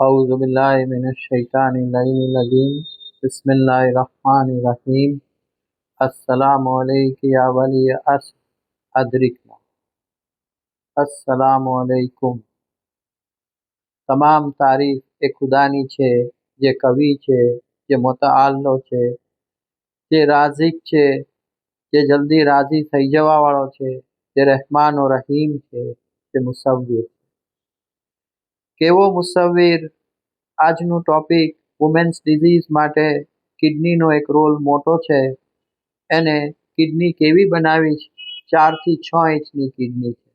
أعوذ بالله من الشيطان اللعين الرجيم بسم الله الرحمن الرحيم السلام عليك يا ولي أس أدركنا અસલામ અલૈકુમ તમામ તારીફ એ ખુદાની છે જે કવિ છે જે મોતાઆલ્લો છે જે રાઝિક છે જે જલ્દી રાજી થઈ જવાવાળો છે જે રહેમાન ઓ રહીમ છે જે મુસવ્વિર છે કેવો મુસવ્વિર? આજનું ટોપિક વુમેન્સ ડિઝીઝ માટે કિડનીનો એક રોલ મોટો છે. એને કિડની કેવી બનાવી ચારથી છ ઇંચની કિડની છે.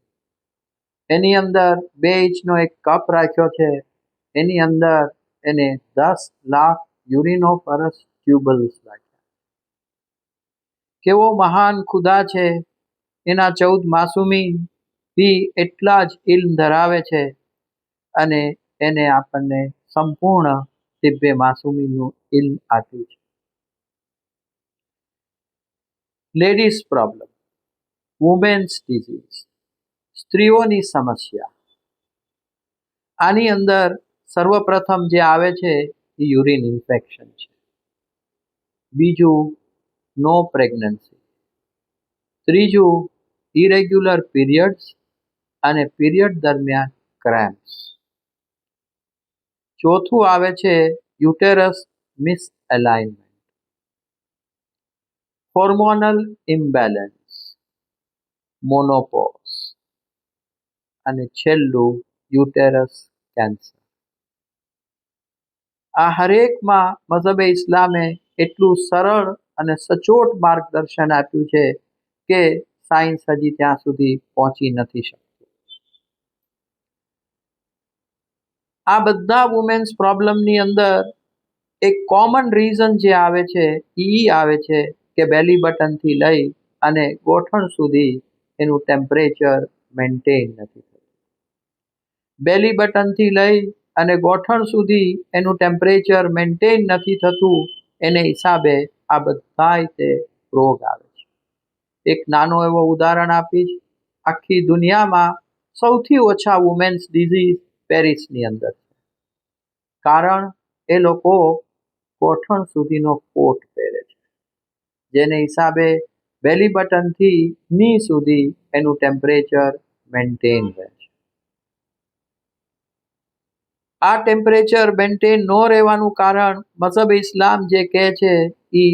એની અંદર બે ઇંચનો એક કપ રાખ્યો છે. એની અંદર એને દસ લાખ યુરિનો પરસ ટ્યુબલ્સ રાખ્યા. કેવો મહાન ખુદા છે. એના ચૌદ માસુમી બી એટલા જ ઇલ્મ ધરાવે છે. અને એને આપણને સંપૂર્ણ દિવ્ય માસુમીનું ઇલ્મ આપ્યું છે. લેડીઝ પ્રોબ્લેમ વુમેન્સ ડિઝીઝ સ્ત્રીઓની સમસ્યા. આની અંદર સર્વપ્રથમ જે આવે છે એ યુરિન ઇન્ફેક્શન છે. બીજું નો પ્રેગ્નન્સી ત્રીજું ઇરેગ્યુલર પીરિયડ્સ અને પીરિયડ દરમિયાન ક્રેમ્પ્સ ચોથું આવે છે uterus misalignment hormonal imbalance menopause અને છેલ્લું, યુટેરસ કેન્સર. આ હરેકમાં મઝહબે ઇસ્લામે એટલું સરળ અને સચોટ માર્ગદર્શન આપ્યું છે કે સાયન્સ હજી ત્યાં સુધી પહોંચી નથી શકતું આ બધા વુમેન્સ પ્રોબ્લમની અંદર એક કોમન રીઝન જે આવે છે એ આવે છે કે બેલી બટનથી લઈ અને ગોઠણ સુધી એનું ટેમ્પરેચર મેન્ટેન નથી થતું. બેલી બટનથી લઈ અને ગોઠણ સુધી એનું ટેમ્પરેચર મેન્ટેન નથી થતું, એને હિસાબે આ બધા રીતે રોગ આવે છે. એક નાનો એવો ઉદાહરણ આપીશ. આખી દુનિયામાં સૌથી ઓછા વુમેન્સ ડિઝીઝ પેરિસની અંદર છે. કારણ એ લોકો કોઠણ સુધીનો કોટ પહેરે છે. જેને હિસાબે બેલી બટનથી ની સુધી એનું ટેમ્પરેચર મેન્ટેન રહે છે. આ ટેમ્પરેચર મેન્ટેન ન રહેવાનું કારણ મઝહબ ઇસ્લામ જે કહે છે એ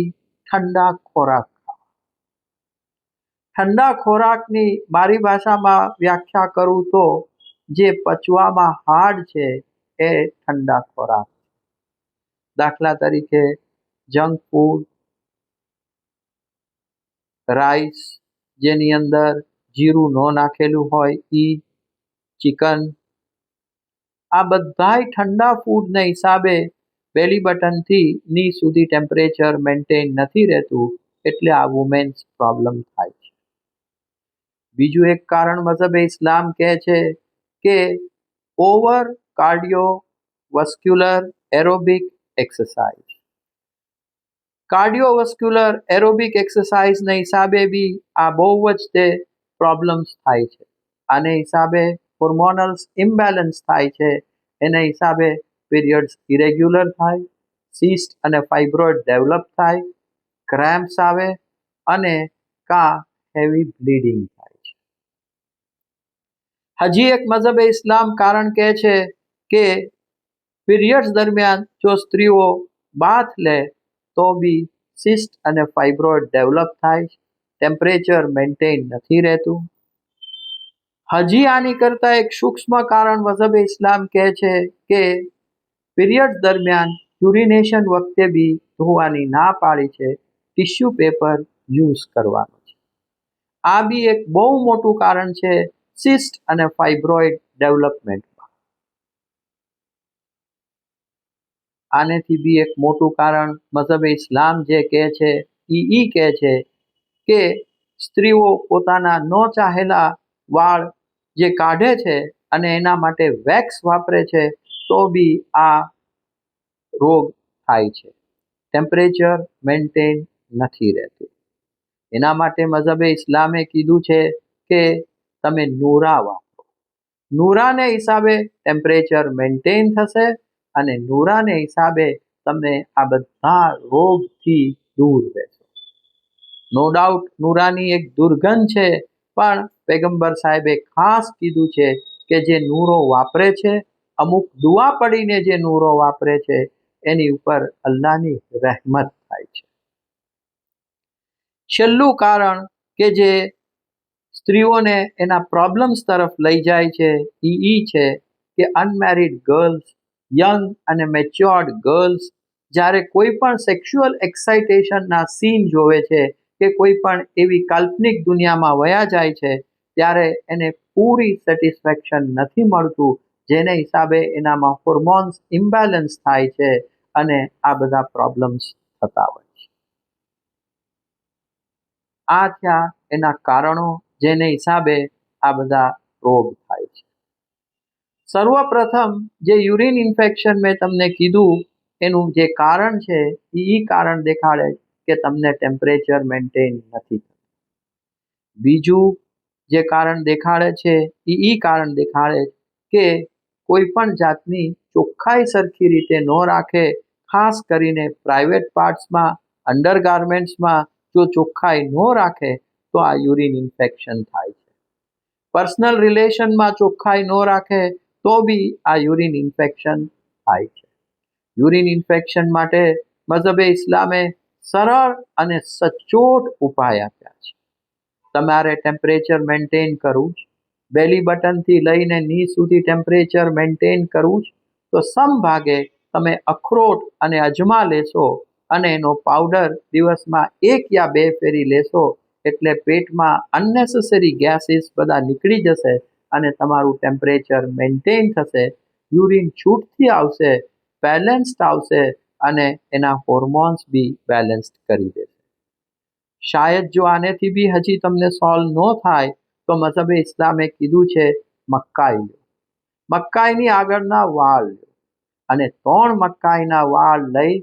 ઠંડા ખોરાક ઠંડા ખોરાકની મારી ભાષામાં વ્યાખ્યા કરું તો જે પચવામાં હાર્ડ છે એ ઠંડા ખોરાક. દાખલા તરીકે જંક ફૂડ, રાઈસ, જેની અંદર જીરું ન નાખેલું હોય એ ચિકન, આ બધાય ઠંડા ફૂડને હિસાબે બેલી બટનથી ની સુધી ટેમ્પરેચર મેન્ટેન નથી રહેતું, એટલે આ વુમેન્સ પ્રોબ્લેમ થાય છે. બીજું એક કારણ મઝહબે ઇસ્લામ કહે છે કે over cardio vascular aerobic exercise. Cardiovascular aerobic એક્સરસાઇઝના હિસાબે બી આ બહુ જ તે પ્રોબ્લેમ્સ થાય છે. આને હિસાબે હોર્મોનલ્સ ઇમ્બેલેન્સ થાય છે. એના હિસાબે પીરિયડ્સ ઇરેગ્યુલર થાય, સિસ્ટ અને ફાઇબ્રોઇડ ડેવલપ થાય, ક્રેમ્પ્સ આવે અને કા હેવી બ્લીડિંગ હજી એક મઝહબે ઇસ્લામ કારણ કહે છે કે પીરિયડ્સ દરમિયાન જો સ્ત્રીઓ બાથ લે, તો બી સિસ્ટ અને ફાઇબ્રોઇડ ડેવલપ થાય ટેમ્પરેચર મેન્ટેન નથી રહેતું. હજી આની કરતાં એક સૂક્ષ્મ કારણ મઝહબે ઇસ્લામ કહે છે કે પીરિયડ દરમિયાન યુરિનેશન વખતે બી ધોવાની ના પાડી છે, ટિશ્યુ પેપર યુઝ કરવાનું છે. આ બી એક બહુ મોટું કારણ છે સિસ્ટ અને ફાઇબ્રોઇડ ડેવલપમેન્ટમાં આનેથી બી એક મોટું કારણ મઝહબ ઇસ્લામ જે કહે છે એ ઈ કહે છે કે સ્ત્રીઓ પોતાના ન ચાહેલા વાળ જે કાઢે છે અને એના માટે વેક્સ વાપરે છે, તો બી આ રોગ થાય છે. ટેમ્પરેચર મેન્ટેન નથી રહેતું. એના માટે મઝહબે ઇસ્લામે કીધું છે કે તમે નૂરા વાપરો. નૂરાને હિસાબે ટેમ્પરેચર મેન્ટેન થશે અને નૂરાને હિસાબે તમે આ બધા રોગથી દૂર રહેશો. નો ડાઉટ નૂરાની એક દુર્ગંધ છે, પણ પેગમ્બર સાહેબે ખાસ કીધું છે કે જે નૂરો વાપરે છે, અમુક દુઆ પડીને જે નૂરો વાપરે છે, એની ઉપર અલ્લાહની રહેમત થાય છે. છેલ્લું કારણ કે જે સ્ત્રીઓને એના પ્રોબ્લેમ્સ તરફ લઈ જાય છે. એ ઈ છે કે અનમેરિડ ગર્લ્સ યંગ અને મેચ્યોર્ડ ગર્લ્સ જ્યારે કોઈ પણ સેક્સ્યુઅલ એક્સાઇટેશનના સીન જોવે છે કે કોઈ પણ એવી કાલ્પનિક દુનિયામાં વયા જાય છે ત્યારે એને પૂરી સેટિસ્ફેક્શન નથી મળતું. જેને હિસાબે એનામાં હોર્મોન્સ ઇમ્બેલેન્સ થાય છે અને આ બધા પ્રોબ્લેમ્સ થતા હોય છે. આ થયા એના કારણો જેને હિસાબે આ બધા રોગ થાય છે. સર્વપ્રથમ જે યુરિન ઇન્ફેક્શન મેં તમને કીધું, એનું જે કારણ છે એ કારણ દેખાડે કે તમને ટેમ્પરેચર મેન્ટેન નથી બીજું જે કારણ દેખાડે છે એ કારણ દેખાડે કે કોઈ પણ જાતની ચોખ્ખાઈ સરખી રીતે ન રાખે, ખાસ કરીને પ્રાઇવેટ પાર્ટ્સમાં અંડર ગાર્મેન્ટ્સમાં જો ચોખ્ખાઈ ન રાખે તો આ યુરિન ઇન્ફેક્શન થાય છે. પર્સનલ રિલેશનમાં ચોખ્ખાઈ ન રાખે તો બી આ યુરિન ઇન્ફેક્શન થાય છે. યુરિન ઇન્ફેક્શન માટે મઝહબે ઇસ્લામે સરળ અને સચોટ ઉપાય આપ્યા છે. તમારે ટેમ્પરેચર મેન્ટેન કરવું જ બેલી બટનથી લઈને ની સુધી ટેમ્પરેચર મેન્ટેન કરવું જ તો સમભાગે તમે અખરોટ અને અજમા લેશો અને એનો પાવડર દિવસમાં એક યા બે ફેરી લેશો એટલે પેટમાં અનનેસેસરી ગેસીસ બધા નીકળી જશે અને તમારું ટેમ્પરેચર મેન્ટેન થશે યુરિન છૂટથી આવશે બેલેન્સ્ડ આવશે અને એના હોર્મોન્સ બી બેલેન્સ્ડ કરી દેશે. શાયદ જો આનેથી બી હજી તમને સોલ્વ ન થાય, તો મઝહબે ઇસ્લામે કીધું છે, મક્કાઈ લો. મક્કાઈની આગળના વાળ લો. અને ત્રણ મકાઈના વાળ લઈ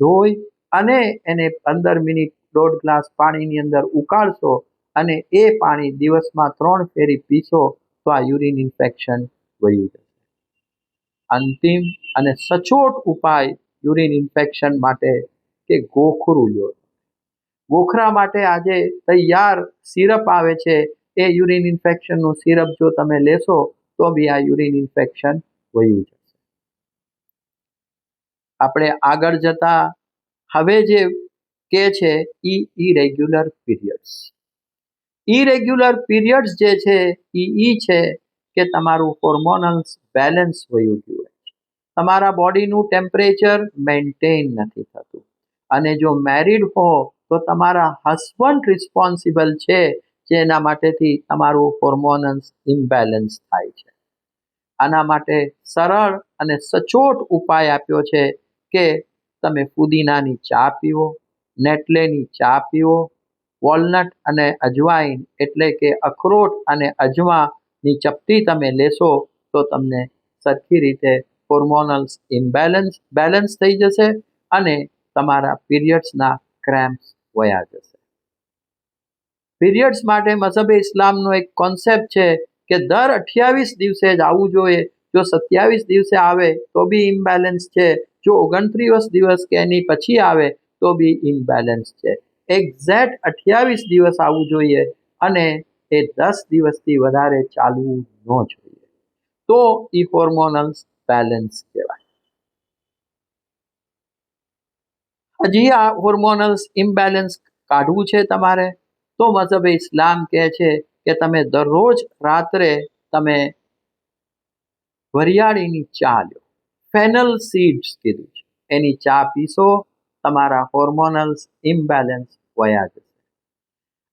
ધોઈ અને એને પંદર મિનિટ દોઢ ગ્લાસ પાણીની અંદર ઉકાળશો અને એ પાણી દિવસમાં ત્રણ ફેરી પીશો તો આ યુરિન ઇન્ફેક્શન વયું જશે. અંતિમ અને સચોટ ઉપાય યુરિન ઇન્ફેક્શન માટે કે ગોખરું લ્યો. ગોખરા માટે આજે તૈયાર સિરપ આવે છે. એ યુરિન ઇન્ફેક્શનનું સિરપ જો તમે લેશો તો બી આ યુરિન ઇન્ફેક્શન વયું જશે. આપણે આગળ જતા હવે જે કે છે? ઈ ઇરેગ્યુલર પીરિયડ્સ ઇરેગ્યુલર પીરિયડ્સ જે છે એ ઈ છે કે તમારું હોર્મોનલ્સ બેલેન્સ વયું ગયું છે. તમારા બોડીનું ટેમ્પરેચર મેન્ટેન નથી થતું. અને જો મેરિડ હો, તો તમારા હસબન્ડ રિસ્પોન્સિબલ છે જેના માટેથી તમારું હોર્મોનલ્સ ઇમ્બેલેન્સ થાય છે. આના માટે સરળ અને સચોટ ઉપાય આપ્યો છે કે તમે ફુદીનાની ચા પીવો નેટલેની ચા પીવો. વોલનટ અને અજવાઈન એટલે કે અખરોટ અને અજમાની ચપટી તમે લેશો તો તમને સરખી રીતે હોર્મોનલ્સ ઇમ્બેલેન્સ બેલેન્સ થઈ જશે અને તમારા પીરિયડ્સના ક્રેમ્પ્સ વયા જશે. પીરિયડ્સ માટે મઝહબે ઇસ્લામનો એક કોન્સેપ્ટ છે કે દર અઠ્યાવીસ દિવસે જ આવવું જોઈએ. જો સત્યાવીસ દિવસે આવે તો બી ઇમ્બેલેન્સ છે. જો ઓગણત્રીસ દિવસ કે એની પછી આવે તો બી ઇમ્બેલેન્સ છે. એક્ઝેક્ટ અઠ્યાવીસ દિવસ આવવું જોઈએ અને એ દસ દિવસથી વધારે ચાલવું ન જોઈએ. તો એ હોર્મોનલ્સ બેલેન્સ કહેવાય. હજી આ હોર્મોનલ્સ ઇમ્બેલેન્સ કાઢવું છે તમારે? તો મતલબ ઇસ્લામ કહે છે કે તમે દરરોજ રાત્રે તમે વરિયાળીની ચા લો. ફેનલ સીડ્સ કીધું છે. એની ચા પીશો તમારા હોર્મોનલ્સ ઇમ્બેલેન્સ વયા જશે.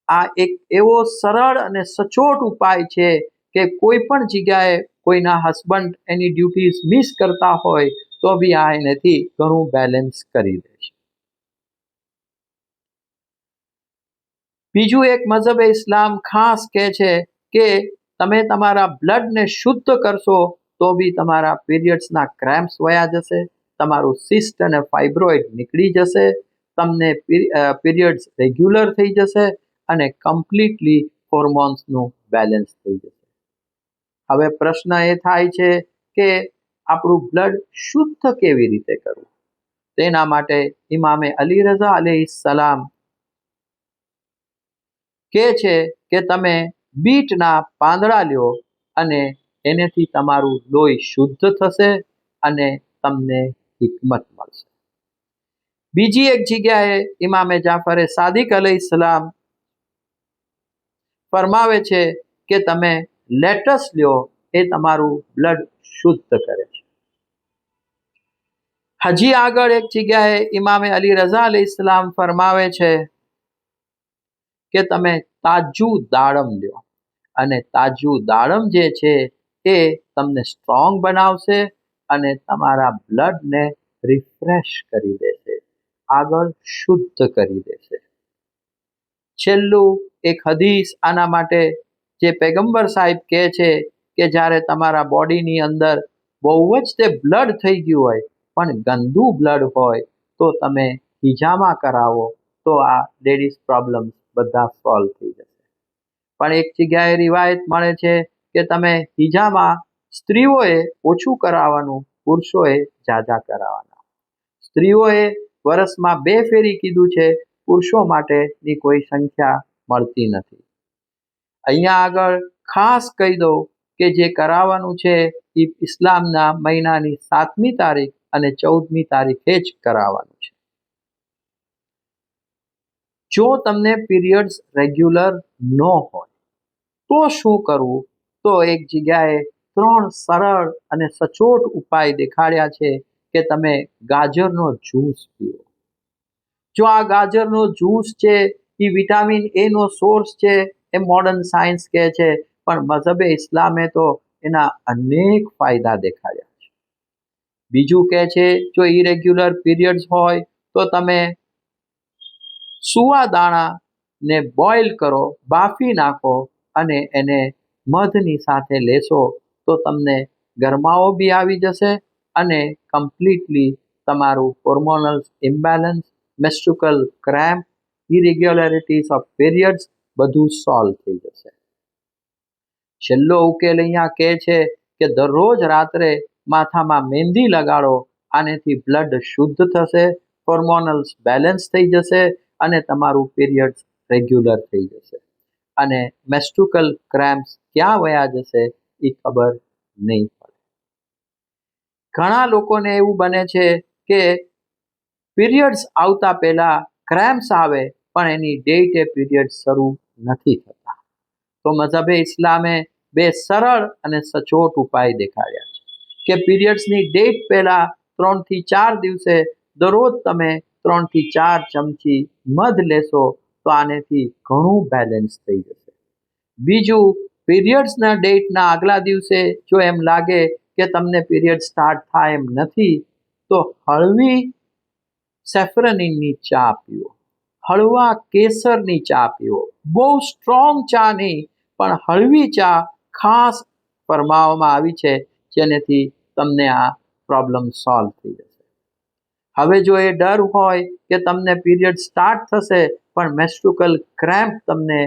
આ એક એવો સરળ અને સચોટ ઉપાય છે કે કોઈ પણ જગ્યાએ કોઈના હસબન્ડ એની ડ્યુટીઝ મિસ કરતા હોય, તો બી આ એનેથી ઘણું બેલેન્સ કરી દે છે. બીજું એક મઝહબ ઇસ્લામ ખાસ કહે છે કે તમે તમારા બ્લડને શુદ્ધ કરશો, તો બી તમારા પીરિયડ્સના ક્રેમ્પ્સ વયા જશે. તમારું સિસ્ટ અને ફાઇબ્રોઇડ નીકળી જશે, તમને પીરિયડ્સ રેગ્યુલર થઈ જશે અને કમ્પ્લીટલી હોર્મોન્સનું બેલેન્સ થઈ જશે. હવે પ્રશ્ન એ થાય છે કે આપણું બ્લડ શુદ્ધ કેવી રીતે કરવું? તેના માટે ઇમામે અલી રઝા અલી સલામ કે છે કે તમે બીટના પાંદડા લ્યો અને એનેથી તમારું લોહી શુદ્ધ થશે અને તમને હિકમત મળશે. બીજી એક જગ્યાએ ઇમામે જાફરે સાદિક અલ ઇસ્લામ ફરમાવે છે કે તમે લેટસ લ્યો, એ તમારું બ્લડ શુદ્ધ કરે છે. હજી આગળ એક જગ્યાએ ઇમામે અલી રઝા અલી ઇસ્લામ ફરમાવે છે કે તમે તાજું દાડમ લ્યો. અને તાજું દાડમ જે છે, એ તમને સ્ટ્રોંગ બનાવશે અને તમારા બ્લડને રિફ્રેશ કરી દેશે. આગળ શુદ્ધ કરી દેશે. છેલ્લું, એક હદીસ આના માટે જે પેગંબર સાહેબ કહે છે કે જ્યારે તમારા બોડીની અંદર બહુ જ તે બ્લડ થઈ ગયું હોય, પણ ગંદુ બ્લડ હોય, તો તમે હિજામાં કરાવો, તો આ લેડીઝ પ્રોબ્લેમ બધા સોલ્વ થઈ જશે. પણ એક જગ્યાએ રિવાયત મળે છે કે તમે હિજામા સ્ત્રીઓએ ઓછું કરાવવાનું પુરુષોએ જાજા કરાવવાના. સ્ત્રીઓએ વર્ષમાં બે ફેરી કીધું છે, પુરુષો માટેની કોઈ સંખ્યા મળતી નથી. અહીંયા આગળ ખાસ કહી દઉં કે જે કરાવવાનું છે, એ ઇસ્લામના મહિનાની સાતમી તારીખ અને ચૌદમી તારીખે જ કરાવવાનું છે. જો તમને પીરિયડ્સ રેગ્યુલર ન હોય, તો શું કરવું? તો એક જગ્યાએ ત્રણ સરળ અને સચોટ ઉપાય દેખાડ્યા છે કે તમે ગાજરનો જ્યુસ પીઓ. જો આ ગાજરનો જ્યુસ છે એ વિટામિન એનો સોર્સ છે, એ મોડર્ન સાયન્સ કહે છે, પણ મઝહબે ઇસ્લામે તો એના અનેક ફાયદા દેખાડ્યા છે. બીજું કહે છે, જો ઇરેગ્યુલર પીરિયડ્સ હોય, તો તમે સુવા દાણાને બોઇલ કરો, બાફી નાખો અને એને મધની સાથે લેશો તો તમને ગરમાવો બી આવી જશે અને કમ્પ્લીટલી તમારું hormonal imbalance menstrual cramp irregularities of periods બધું સોલ્વ થઈ જશે. છેલ્લો ઉકેલ અહીંયા કહે છે કે દરરોજ રાત્રે માથામાં મહેંદી લગાડો, આનેથી બ્લડ શુદ્ધ થશે હોર્મોનલ્સ બેલેન્સ થઈ જશે અને તમારું પીરિયડ્સ રેગ્યુલર થઈ જશે. અને મેસ્ટ્રુકલ ક્રેમ્પ્સ ક્યાં વયા જશે? એ ખબર નહીં પડે. ઘણા લોકોને એવું બને છે કે પીરિયડ્સ આવતા પહેલા ક્રેમ્સ આવે, પણ એની ડેટે પીરિયડ શરૂ નથી થતા. તો મઝહબે ઇસ્લામે બે સરળ અને સચોટ ઉપાય દેખાડ્યા છે કે પીરિયડ્સની ડેટ પહેલા ત્રણથી ચાર દિવસે દરરોજ તમે ત્રણથી ચાર ચમચી મધ લેશો તો આનેથી ઘણું બેલેન્સ થઈ જશે. બીજું પીરિયડ્સના ડેટના આગલા દિવસે જો એમ લાગે કે તમને પીરિયડ સ્ટાર્ટ થાય એમ નથી, તો હળવી સેફરનિનની ચા પીવો હળવા કેસરની ચા પીવો બહુ સ્ટ્રોંગ ચા નહીં, પણ હળવી ચા ખાસ ફરમાવવામાં આવી છે, જેનેથી તમને આ પ્રોબ્લેમ સોલ્વ થઈ જશે. હવે જો એ ડર હોય કે તમને પીરિયડ સ્ટાર્ટ થશે, પણ મેસ્ટ્રુકલ ક્રેમ્પ તમને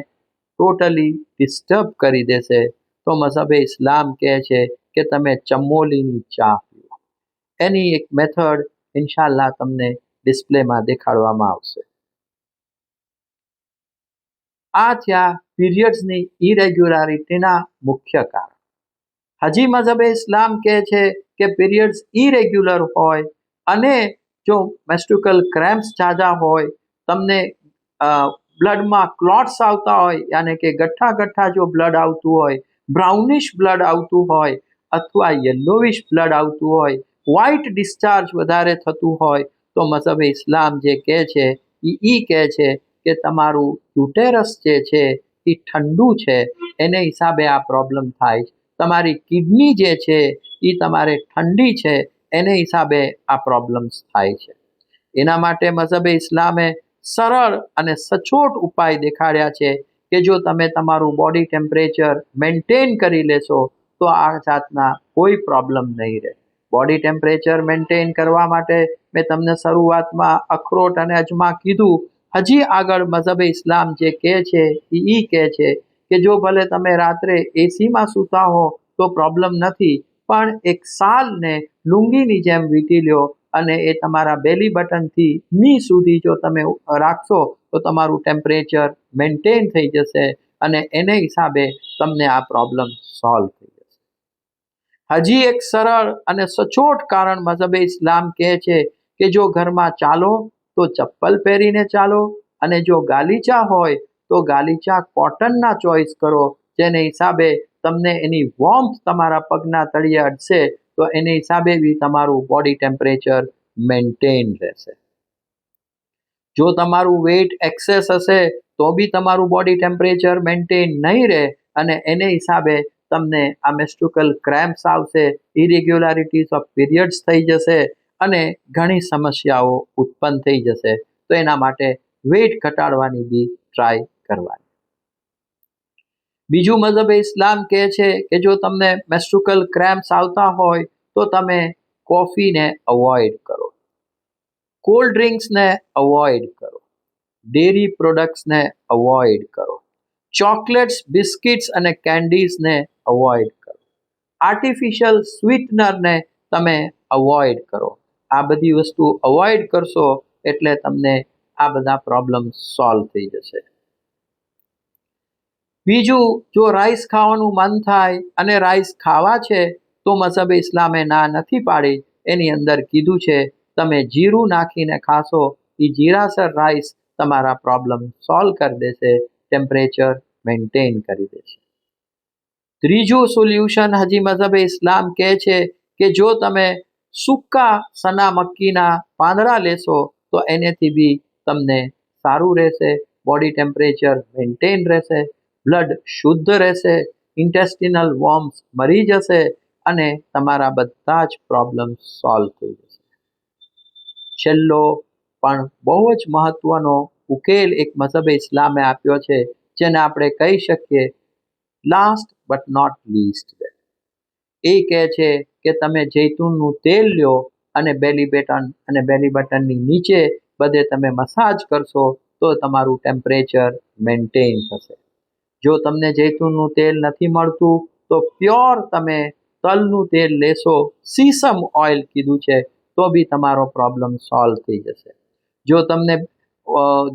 ટોટલી ડિસ્ટર્બ કરી દેશે. તો મઝહબે ઇસ્લામ કહે છે કે તમે ચમોલીની ચા પીવો એની એક મેથડ ઇન્શાલ્લાહ તમને ડિસ્પ્લેમાં દેખાડવામાં આવશે. આ થયા પીરિયડ્સની ઇરેગ્યુલારિટીના મુખ્ય કારણ. હજી મઝહબે ઇસ્લામ કહે છે કે પીરિયડ્સ ઇરેગ્યુલર હોય અને જો મેસ્ટ્રુકલ ક્રેમ્પ્સ ઝાઝા હોય, તમને બ્લડમાં ક્લોટ્સ આવતા હોય, યાને કે ગઠ્ઠા ગઠ્ઠા જો બ્લડ આવતું હોય બ્રાઉનિશ બ્લડ આવતું હોય અથવા યલોવિશ બ્લડ આવતું હોય વ્હાઇટ ડિસ્ચાર્જ વધારે થતું હોય, તો મઝહબ ઇસ્લામ જે કહે છે એ એ કહે છે કે તમારું યુટેરસ જે છે એ ઠંડુ છે. એને હિસાબે આ પ્રોબ્લેમ થાય છે. તમારી કિડની જે છે એ તમારે ઠંડી છે, એને હિસાબે આ પ્રોબ્લેમ્સ થાય છે. એના માટે મઝહબે ઇસ્લામે સરળ અને સચોટ ઉપાય દેખાડ્યા છે કે જો તમે તમારું બોડી ટેમ્પરેચર મેન્ટેન કરી લેશો, તો આ જાતના કોઈ પ્રોબ્લેમ નહીં રહે. બોડી ટેમ્પરેચર મેન્ટેન કરવા માટે મેં તમને શરૂઆતમાં અખરોટ અને અજમા કીધું. હજી આગળ મઝહબે ઇસ્લામ જે કહે છે, એ એ કહે છે કે જો ભલે તમે રાત્રે એસીમાં સૂતા હો, તો પ્રોબ્લેમ નથી. પણ એક સાલને લુંગીની જેમ વીંટી લ્યો અને એ તમારા બેલી બટનથી ની સુધી જો તમે રાખશો, તો તમારું ટેમ્પરેચર મેન્ટેન થઈ જશે અને એને હિસાબે તમને આ પ્રોબ્લેમ સોલ્વ થઈ જશે. હજી એક સરળ અને સચોટ કારણ મઝહબે ઇસ્લામ કહે છે કે જો ઘરમાં ચાલો, તો ચપ્પલ પહેરીને ચાલો અને જો ગાલીચા હોય, તો ગાલીચા કોટનના ચોઈસ કરો, જેને હિસાબે તમને એની વોર્મથ તમારા પગના તળિયે અડશે તો એને હિસાબે બી તમારું બોડી ટેમ્પરેચર મેન્ટેન રહેશે. જો તમારું વેઇટ એક્સેસ હશે, તો બી તમારું બોડી ટેમ્પરેચર મેન્ટેન નહીં રહે અને એને હિસાબે તમને આ મેસ્ટ્રુકલ ક્રેમ્પ્સ આવશે ઇરેગ્યુલારિટીઝ ઓફ પીરિયડ્સ થઈ જશે અને ઘણી સમસ્યાઓ ઉત્પન્ન થઈ જશે. તો એના માટે વેઇટ ઘટાડવાની બી ટ્રાય કરવાની. બીજું મઝહબે ઇસ્લામ કહે છે કે જો તમને મેસ્ટ્રુકલ ક્રેમ્પ્સ આવતા હોય, તો તમે કોફીને અવોઇડ કરો. કોલ્ડ ડ્રિંક્સને અવોઇડ કરો. ડેરી પ્રોડક્ટ્સને અવોઇડ કરો. ચોકલેટ્સ બિસ્કિટ્સ અને કેન્ડીઝને અવોઇડ કરો. આર્ટિફિશિયલ સ્વીટનરને તમે અવોઇડ કરો. આ બધી વસ્તુ અવોઇડ કરશો એટલે તમને આ બધા પ્રોબ્લેમ સોલ્વ થઈ જશે. બીજું, જો રાઈસ ખાવાનું મન થાય અને રાઈસ ખાવા છે, તો મઝહબે ઇસ્લામે ના નથી પાડી. એની અંદર કીધું છે, તમે જીરું નાખીને ખાશો એ જીરાસર રાઈસ તમારા પ્રોબ્લેમ સોલ્વ કરી દેશે ટેમ્પરેચર મેન્ટેન કરી દેશે. ત્રીજું સોલ્યુશન હજી મઝહબે ઇસ્લામ કહે છે કે જો તમે સૂકા સના મક્કીના પાંદડા લેશો, તો એનેથી બી તમને સારું રહેશે બોડી ટેમ્પરેચર મેન્ટેન રહેશે. બ્લડ શુદ્ધ રહેશે ઇન્ટેસ્ટિનલ વોર્મ્સ મરી જશે અને તમારા બધા જ પ્રોબ્લેમ સોલ્વ થઈ જશે. છેલ્લો પણ બહુ જ મહત્વનો ઉકેલ એક મઝહબે ઇસ્લામે આપ્યો છે, જેને આપણે કહી શકીએ લાસ્ટ બટ નોટ લીસ્ટ એ કહે છે કે તમે જૈતુનનું તેલ લ્યો અને બેલી બટન અને બેલી બટનની નીચે બધે તમે મસાજ કરશો તો તમારું ટેમ્પરેચર મેન્ટેન થશે. જો તમને જૈતુનનું તેલ નથી મળતું, તો પ્યોર તમે તલનું તેલ લેશો. સીસમ ઓઇલ કીધું છે, તો બી તમારો પ્રોબ્લેમ સોલ્વ થઈ જશે. જો તમને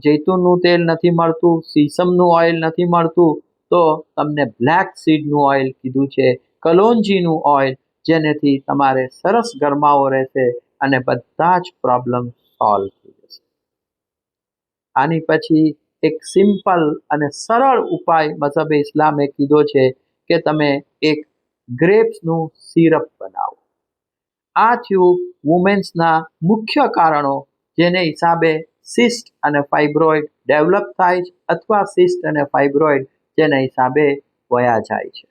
જૈતુનનું તેલ નથી મળતું, સીસમનું ઓઇલ નથી મળતું, તો તમને બ્લેક સીડનું ઓઇલ કીધું છે, કલોંજીનું ઓઇલ, જેનેથી તમારે સરસ ગરમાવો રહેશે અને બધા જ પ્રોબ્લેમ સોલ્વ થઈ જશે. આની પછી એક સિમ્પલ અને સરળ ઉપાય મઝહબે ઇસ્લામે કીધો છે કે તમે એક ગ્રેપ્સનું સિરપ બનાવો. આ થયું વુમેન્સના મુખ્ય કારણો જેને હિસાબે સિસ્ટ અને ફાઇબ્રોઇડ ડેવલપ થાય છે અથવા સિસ્ટ અને ફાઇબ્રોઇડ જેના હિસાબે વયા જાય છે.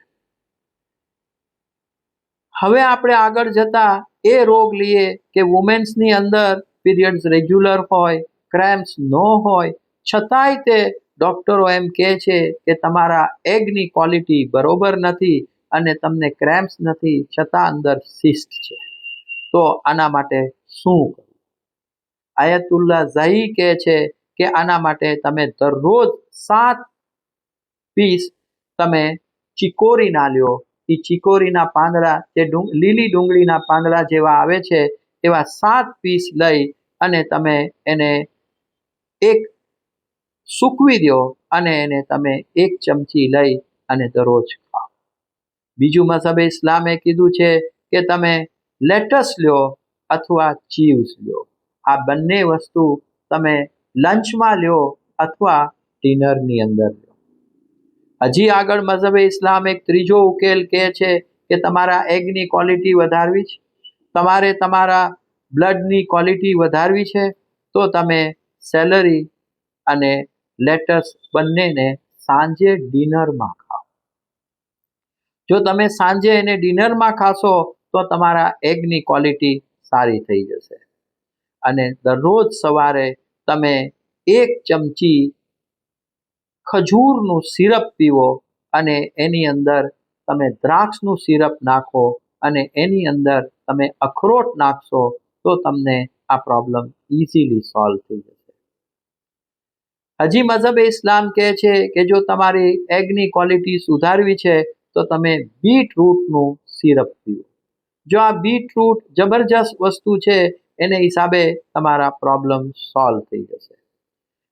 હવે આપણે આગળ જતા એ રોગ લઈએ કે વુમેન્સની અંદર પીરિયડ્સ રેગ્યુલર હોય, ક્રેમ્સ ન હોય છતાંય તે ડૉક્ટરો એમ કહે છે કે તમારા એગની ક્વોલિટી બરોબર નથી અને તમને ક્રેમ્સ નથી, છતાં અંદર સિસ્ટ છે. તો આના માટે શું કરવું? આયતુલ્લા ઝહી કહે છે કે આના માટે તમે દરરોજ સાત પીસ તમે ચિકોરીના લ્યો. એ ચિકોરીના પાંદડા, જે લીલી ડુંગળીના પાંદડા જેવા આવે છે, એવા સાત પીસ લઈ અને તમે એને એક સૂકવી દો અને એને તમે એક ચમચી લઈ અને દરરોજ ખાઓ. બીજું મસબે ઇસ્લામે કીધું છે કે તમે લેટસ લ્યો અથવા ચીવ્સ લ્યો. આ બંને વસ્તુ તમે લંચમાં લ્યો અથવા ડિનરની અંદર લ્યો. હજી આગળ મઝહબે ઇસ્લામ એક ત્રીજો ઉકેલ કહે છે કે તમારા એગની ક્વોલિટી વધારવી છે. તમારે તમારા બ્લડની ક્વોલિટી વધારવી છે તો તમે સેલરી અને લેટસ બંનેને સાંજે ડિનરમાં ખાઓ. જો તમે સાંજે એને ડિનરમાં ખાશો, તો તમારા એગની ક્વોલિટી સારી થઈ જશે. અને દરરોજ સવારે તમે એક ચમચી ખજૂરનું સિરપ પીવો અને એની અંદર તમે દ્રાક્ષનું સિરપ નાખો અને એની અંદર તમે અખરોટ નાખશો, તો તમને આ પ્રોબ્લેમ ઇઝીલી સોલ્વ થઈ જશે. હજી મઝહબ ઇસ્લામ કહે છે કે જો તમારી એગની ક્વોલિટી સુધારવી છે, તો તમે બીટરૂટનું સિરપ પીવો. જો આ બીટરૂટ જબરજસ્ત વસ્તુ છે, એને હિસાબે તમારા પ્રોબ્લેમ સોલ્વ થઈ જશે.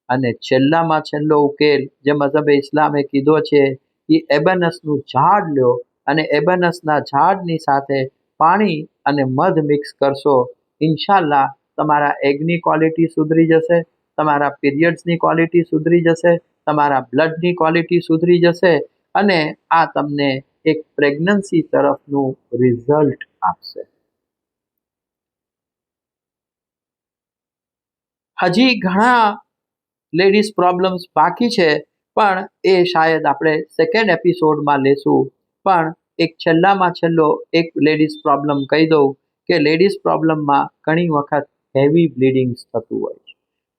અને છેલ્લામાં છેલ્લો ઉકેલ જે મઝહબ ઇસ્લામે કીધો છે એ એબનસનું ઝાડ લ્યો અને એબનસના ઝાડની સાથે પાણી અને મધ મિક્સ કરશો, ઇન્શાલ્લાહ તમારા એગની ક્વોલિટી સુધરી જશે. તમારા પીરિયડ્સની ક્વોલિટી સુધરી જશે, તમારા બ્લડની ક્વોલિટી સુધરી જશે અને આ તમને એક પ્રેગ્નન્સી તરફનું રિઝલ્ટ આપશે. હજી ઘણા લેડીઝ પ્રોબ્લેમ્સ બાકી છે, પણ એ શાયદ આપણે સેકન્ડ એપિસોડમાં લેશું. પણ એક છેલ્લામાં છેલ્લો એક લેડીઝ પ્રોબ્લેમ કહી દઉં કે લેડીઝ પ્રોબ્લેમમાં ઘણી વખત હેવી બ્લીડિંગ્સ થતું હોય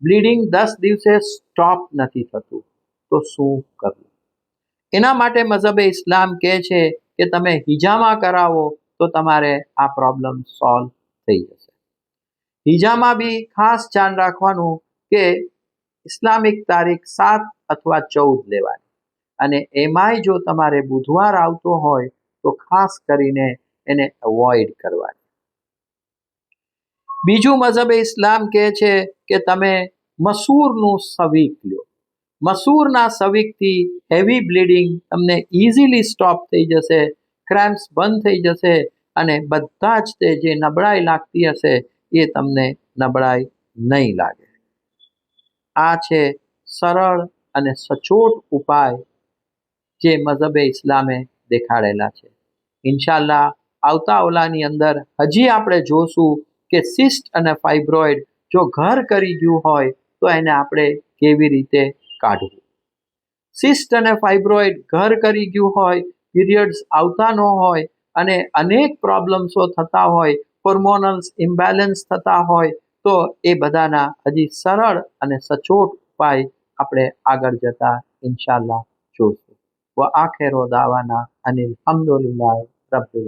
બ્લીડિંગ દસ દિવસે સ્ટોપ નથી થતું. તો શું કરવું? એના માટે મઝહબે ઇસ્લામ કહે છે કે તમે હિજામાં કરાવો તો તમારે આ પ્રોબ્લેમ સોલ્વ થઈ જશે. હિજામાં બી ખાસ ધ્યાન રાખવાનું કે ઇસ્લામિક તારીખ સાત અથવા ચૌદ લેવાની. અને એમાંય જો તમારે બુધવાર આવતો હોય તો ખાસ કરીને એને અવોઇડ કરવાની. બીજું મઝહબે ઇસ્લામ કહે છે કે તમે મસૂરનું સવીક લ્યો. મસૂરના સવિકથી હેવી બ્લીડિંગ તમને ઇઝીલી સ્ટોપ થઈ જશે ક્રેમ્પ્સ બંધ થઈ જશે અને બધા જ તે જે નબળાઈ લાગતી હશે એ તમને નબળાઈ નહીં લાગે. આ છે સરળ અને સચોટ ઉપાય જે મઝહબે ઇસ્લામે દેખાડેલા છે. ઇન્શાલ્લાહ આવતા ઓલાની અંદર હજી આપણે જોશું કે સિસ્ટ અને ફાઇબ્રોઇડ જો ઘર કરી ગયું હોય તો એને આપણે કેવી રીતે કાઢવું? સિસ્ટ અને ફાઇબ્રોઇડ ઘર કરી ગયું હોય, પીરિયડ્સ આવતા ન હોય અને અનેક પ્રોબ્લેમ્સો થતા હોય, હોર્મોનલ્સ ઇમ્બેલેન્સ થતા હોય, તો એ બધાના હજી સરળ અને સચોટ ઉપાય આપણે આગળ જતા ઇન્શાલ્લાહ જોશું. વ આખેરો દાવાના અનિલ હમદુલિલ્લાહ રબ્બિલ